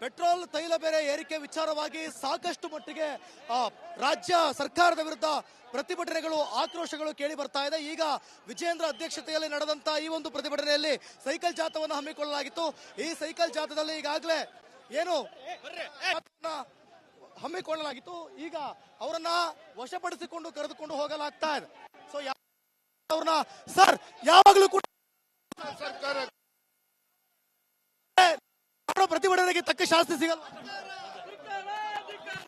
Petrol ತೈಲ ಬೆಲೆ ಏರಿಕೆ ವಿಚಾರವಾಗಿ ಸಾಕಷ್ಟು ಮಟ್ಟಿಗೆ ರಾಜ್ಯ ಸರ್ಕಾರದ ವಿರುದ್ಧ ಪ್ರತಿಭಟನೆಗಳು, ಆಕ್ರೋಶಗಳು ಕೇಳಿ ಬರ್ತಾ ಇದೆ. ಈಗ ವಿಜೇಂದ್ರ ಅಧ್ಯಕ್ಷತೆಯಲ್ಲಿ ನಡೆದಂತ ಈ ಒಂದು ಪ್ರತಿಭಟನೆಯಲ್ಲಿ ಸೈಕಲ್ ಜಾಥವನ್ನು ಹಮ್ಮಿಕೊಳ್ಳಲಾಗಿತ್ತು. ಈ ಸೈಕಲ್ ಜಾಥದಲ್ಲಿ ಈಗಾಗಲೇ ಏನು ಹಮ್ಮಿಕೊಳ್ಳಲಾಗಿತ್ತು. ಈಗ ಅವರನ್ನ ವಶಪಡಿಸಿಕೊಂಡು ಕರೆದುಕೊಂಡು ಹೋಗಲಾಗ್ತಾ ಇದೆ. ಸೊ ಅವ್ರನ್ನ ಸರ್, ಯಾವಾಗಲೂ ಕೂಡ ಸರ್ಕಾರ ಪ್ರತಿಭಟನೆಗೆ ತಕ್ಕ ಶಾಸ್ತಿ ಸಿಗಲ್ಲ.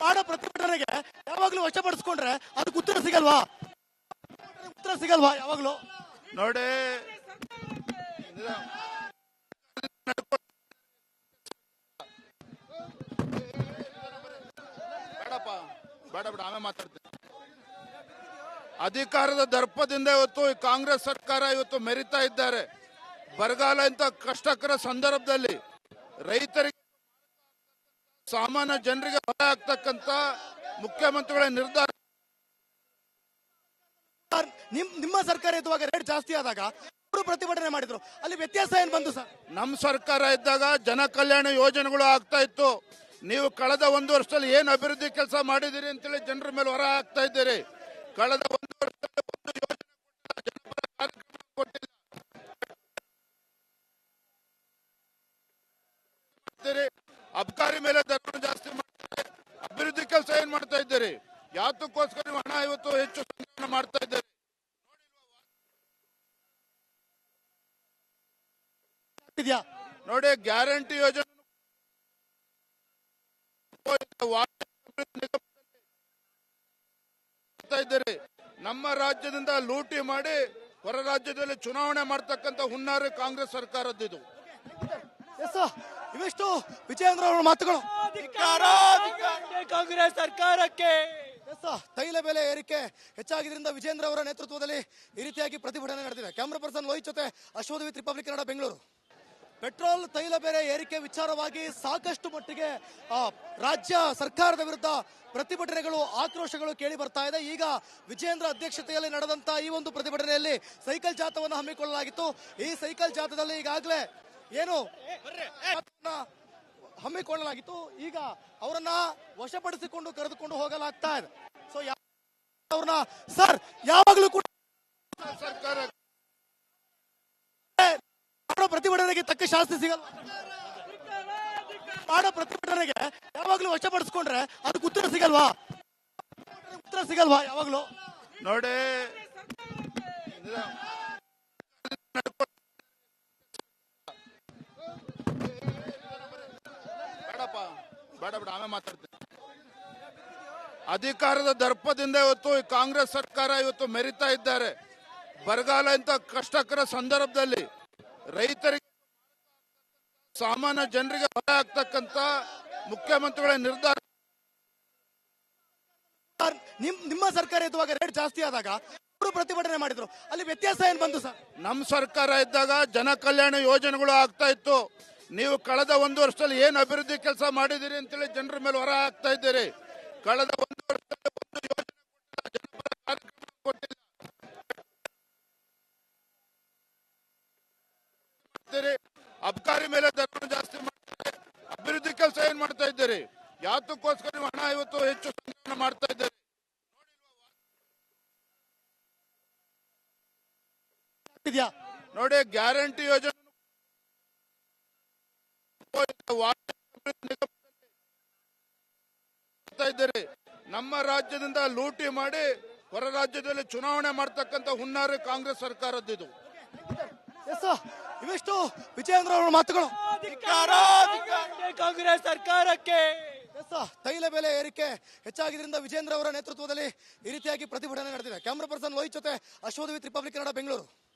ಮಾಡೋ ಪ್ರತಿಭಟನೆಗೆ ಯಾವಾಗ್ಲೂ ವಶಪಡಿಸ್ಕೊಂಡ್ರೆ ಅದಕ್ಕೆ ಉತ್ತರ ಸಿಗಲ್ವಾ? ಉತ್ತರ ಸಿಗಲ್ವಾ ಯಾವಾಗ್ಲೂ? ನೋಡಿ. ಅಧಿಕಾರದ ದರ್ಪದಿಂದ ಇವತ್ತು ಕಾಂಗ್ರೆಸ್ ಸರ್ಕಾರ ಇವತ್ತು ಮೆರಿತಾ ಇದ್ದಾರೆ. ಬರಗಾಲ ಇಂತ ಕಷ್ಟಕರ ಸಂದರ್ಭದಲ್ಲಿ ರೈತರಿಗೆ ಸಾಮಾನ್ಯ ಜನರಿಗೆ ಹೊರ ಆಗ್ತಕ್ಕಂತ ಮುಖ್ಯಮಂತ್ರಿಗಳ ನಿರ್ಧಾರ. ನಿಮ್ ನಿಮ್ಮ ಸರ್ಕಾರ ಇದ್ದಾಗ ರೇಟ್ ಜಾಸ್ತಿ ಆದಾಗ ಅವರು ಪ್ರತಿಭಟನೆ ಮಾಡಿದ್ರು. ಅಲ್ಲಿ ವ್ಯತ್ಯಾಸ ಏನ್ ಬಂತು ಸರ್? ನಮ್ಮ ಸರ್ಕಾರ ಇದ್ದಾಗ ಜನ ಕಲ್ಯಾಣ ಯೋಜನೆಗಳು ಆಗ್ತಾ ಇತ್ತು. ನೀವು ಕಳೆದ ಒಂದು ವರ್ಷದಲ್ಲಿ ಏನು ಅಭಿವೃದ್ಧಿ ಕೆಲಸ ಮಾಡಿದಿರಿ ಅಂತೇಳಿ ಜನರ ಮೇಲೆ ಹೊರ ಆಗ್ತಾ ಇದ್ದೀರಿ. ಕಳೆದ ಒಂದು ವರ್ಷದಲ್ಲಿ ಒಂದು ಯೋಜನೆ ಕೊಟ್ಟಿಲ್ಲ, ಜನಪರ ಕಾರ್ಯಕ್ರಮ ಕೊಟ್ಟಿಲ್ಲ ಮಾಡ್ತೀರಿ. ಅಬ್ಕಾರಿ ಮೇಲೆ ದರವನ್ನು ಜಾಸ್ತಿ ಮಾಡ್ತಾರೆ ಅಭಿವೃದ್ಧಿ ಕೆಲಸ ಏನ್ ಮಾಡ್ತಾ ಇದ್ದೀರಿ? ಯಾತಕ್ಕೋಸ್ಕರ ನೀವು ಹಣ ಇವತ್ತು ಹೆಚ್ಚು ಸಂಗ್ರಹಣೆ ಮಾಡ್ತಾ ಇದ್ದೀರಿ? ನೋಡಿ ಗ್ಯಾರಂಟಿ ಯೋಜನೆ ಇದ್ದೀರಿ. ನಮ್ಮ ರಾಜ್ಯದಿಂದ ಲೂಟಿ ಮಾಡಿ ಹೊರ ರಾಜ್ಯದಲ್ಲಿ ಚುನಾವಣೆ ಮಾಡ್ತಕ್ಕಂಥ ಹುನ್ನಾರ ಕಾಂಗ್ರೆಸ್ ಸರ್ಕಾರದ್ದು ಎಸ್ ಇವಿಷ್ಟು ವಿಜಯೇಂದ್ರ ಅವರ ಮಾತುಗಳು. ಕಾಂಗ್ರೆಸ್ ಸರ್ಕಾರಕ್ಕೆ. ಎಸ್ ತೈಲ ಬೆಲೆ ಏರಿಕೆ ಹೆಚ್ಚಾಗಿದ್ದರಿಂದ ವಿಜೇಂದ್ರ ಅವರ ನೇತೃತ್ವದಲ್ಲಿ ಈ ರೀತಿಯಾಗಿ ಪ್ರತಿಭಟನೆ ನಡೆದಿದೆ. ಕ್ಯಾಮ್ರಾ ಪರ್ಸನ್ ಲೋಹಿತ್ ಜೊತೆ ಅಶ್ವಥ್ ರಿಪಬ್ಲಿಕ್ ಕನ್ನಡ ಬೆಂಗಳೂರು. ಪೆಟ್ರೋಲ್ ತೈಲ ಬೆಲೆ ಏರಿಕೆ ವಿಚಾರವಾಗಿ ಸಾಕಷ್ಟು ಮಟ್ಟಿಗೆ ಆ, ರಾಜ್ಯ ಸರ್ಕಾರದ ವಿರುದ್ಧ ಪ್ರತಿಭಟನೆಗಳು ಆಕ್ರೋಶಗಳು ಕೇಳಿ ಬರ್ತಾ ಇದೆ. ಈಗ ವಿಜೇಂದ್ರ ಅಧ್ಯಕ್ಷತೆಯಲ್ಲಿ ನಡೆದಂತಹ ಈ ಒಂದು ಪ್ರತಿಭಟನೆಯಲ್ಲಿ ಸೈಕಲ್ ಜಾಥವನ್ನು ಹಮ್ಮಿಕೊಳ್ಳಲಾಗಿತ್ತು. ಈ ಸೈಕಲ್ ಜಾಥದಲ್ಲಿ ಈಗಾಗಲೇ ಏನು? ಹಮ್ಮಿಕೊಳ್ಳಲಾಗಿತ್ತು. ಈಗ ಅವರನ್ನ ವಶಪಡಿಸಿಕೊಂಡು ಕರೆದುಕೊಂಡು ಹೋಗಲಾಗ್ತಾ ಇದೆ. ಸೊ ಅವ್ರನ್ನ, ಸರ್, ಯಾವಾಗಲೂ ಕೂಡ ಪ್ರತಿಭಟನೆಗೆ ತಕ್ಕ ಶಾಸ್ತಿ ಸಿಗಲ್ಲ. ಮಾಡೋ ಪ್ರತಿಭಟನೆಗೆ ಯಾವಾಗ್ಲೂ ವಶಪಡಿಸ್ಕೊಂಡ್ರೆ ಅದಕ್ಕೆ ಉತ್ತರ ಸಿಗಲ್ವಾ? ಉತ್ತರ ಸಿಗಲ್ವಾ ಯಾವಾಗ್ಲೂ? ನೋಡಿ ಬೇಡ ಮಾತಾಡ್ತೇವೆ ಮಾತಾಡ್ತೀನಿ. ಅಧಿಕಾರದ ದರ್ಪದಿಂದ ಇವತ್ತು ಈ ಕಾಂಗ್ರೆಸ್ ಸರ್ಕಾರ ಇವತ್ತು ಮೆರಿತಾ ಇದ್ದಾರೆ. ಬರಗಾಲ ಇಂಥ ಕಷ್ಟಕರ ಸಂದರ್ಭದಲ್ಲಿ ರೈತರಿಗೆ ಸಾಮಾನ್ಯ ಜನರಿಗೆ ಹೊರೆ ಆಗ್ತಕ್ಕಂತ ಮುಖ್ಯಮಂತ್ರಿಗಳ ನಿರ್ಧಾರ. ನಿಮ್ ನಿಮ್ಮ ಸರ್ಕಾರ ಇದ್ದಾಗ ರೇಟ್ ಜಾಸ್ತಿ ಆದಾಗ ಅವರು ಪ್ರತಿಭಟನೆ ಮಾಡಿದ್ರು. ಅಲ್ಲಿ ವ್ಯತ್ಯಾಸ ಏನ್ ಬಂತು ಸರ್? ನಮ್ಮ ಸರ್ಕಾರ ಇದ್ದಾಗ ಜನ ಕಲ್ಯಾಣ ಯೋಜನೆಗಳು ಆಗ್ತಾ ಇತ್ತು. ನೀವು ಕಳೆದ ಒಂದು ವರ್ಷದಲ್ಲಿ ಏನು ಅಭಿವೃದ್ಧಿ ಕೆಲಸ ಮಾಡಿದಿರಿ ಅಂತೇಳಿ ಜನರ ಮೇಲೆ ಹೊರ ಹಾಕ್ತಾ ಇದ್ದೀರಿ. ಕಳೆದ ಒಂದು ವರ್ಷದಲ್ಲಿ ಒಂದು ಯೋಜನೆ. ಅಬ್ಕಾರಿ ಮೇಲೆ ದರವನ್ನು ಜಾಸ್ತಿ ಮಾಡ್ತಾರೆ. ಅಭಿವೃದ್ಧಿ ಕೆಲಸ ಏನ್ ಮಾಡ್ತಾ ಇದ್ದೀರಿ? ಯಾತಕ್ಕೋಸ್ಕರ ನೀವು ಹಣ ಇವತ್ತು ಹೆಚ್ಚು ಮಾಡ್ತಾ ಇದ್ದೀರಿ. ನೋಡಿ ಗ್ಯಾರಂಟಿ ಯೋಜನೆ ವಾರ್ಡ್ ಅಭಿವೃದ್ಧಿ ನಿಗಮದಲ್ಲಿ ಮಾಡ್ತಾ ಇದ್ದೀರಿ. ನಮ್ಮ ರಾಜ್ಯದಿಂದ ಲೂಟಿ ಮಾಡಿ ಹೊರ ರಾಜ್ಯದಲ್ಲಿ ಚುನಾವಣೆ ಮಾಡ್ತಕ್ಕಂತ ಹುನ್ನಾರ ಕಾಂಗ್ರೆಸ್ ಸರ್ಕಾರದ್ದು ಎಸ್ ಇವಿಷ್ಟು ವಿಜಯೇಂದ್ರ ಅವರ ಮಾತುಗಳು. ಕಾಂಗ್ರೆಸ್ ಸರ್ಕಾರಕ್ಕೆ. ಎಸ್ ತೈಲ ಬೆಲೆ ಏರಿಕೆ ಹೆಚ್ಚಾಗಿದ್ದರಿಂದ ವಿಜೇಂದ್ರ ಅವರ ನೇತೃತ್ವದಲ್ಲಿ ಈ ರೀತಿಯಾಗಿ ಪ್ರತಿಭಟನೆ ನಡೆದಿದೆ. ಕ್ಯಾಮ್ರಾ ಪರ್ಸನ್ ಲೋಹಿತ್ ಜೊತೆ ಅಶ್ವಥ್ ರಿಪಬ್ಲಿಕ್ ಕನ್ನಡ ಬೆಂಗಳೂರು.